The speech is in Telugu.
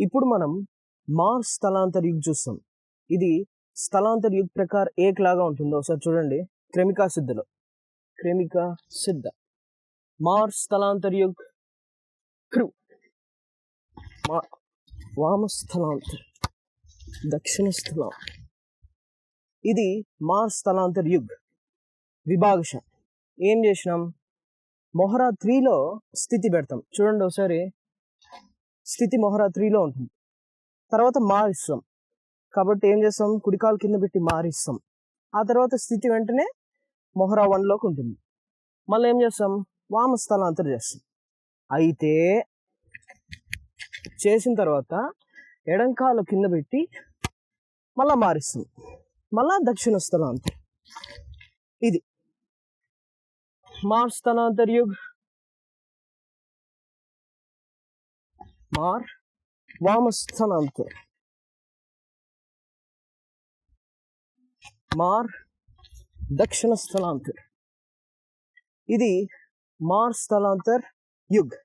ఇప్పుడు మనం మార్స్ స్థలాంతర యుగ్ చూస్తాం. ఇది స్థలాంతర యుగ్ ప్రకార్ ఏక్ లాగా ఉంటుందో ఒకసారి చూడండి. క్రెమికా సిద్ధలో. క్రెమికా సిద్ధ. మార్స్ స్థలాంతర యుగ్. క్రూ. మా వామ స్థలాంతర. దక్షిణ స్థలం. ఇది మార్స్ స్థలాంతర యుగ్. విభాగశ. ఏం చేసినాం? మొహరా త్రీలో స్థితి పెడతాం. చూడండి ఒకసారి. స్థితి మొహరా త్రీలో ఉంటుంది. తర్వాత మారిస్తాం కాబట్టి ఏం చేస్తాం? కుడికాలు కింద పెట్టి మారిస్తాం ఆ తర్వాత స్థితి వెంటనే మొహరా వన్లోకి ఉంటుంది. మళ్ళీ ఏం చేస్తాం? వామ స్థలాంతరం చేస్తాం. అయితే చేసిన తర్వాత ఎడంకాలు కింద పెట్టి మళ్ళా మారిస్తాం మళ్ళా దక్షిణ స్థలాంతరం. ఇది. మార్స్ స్థలాంతర్ యుగ్. or Vamasthanantu. మార్ దక్షిణ స్థలాంతర్ ఇది మార్ స్థలాంతర్ యుగ్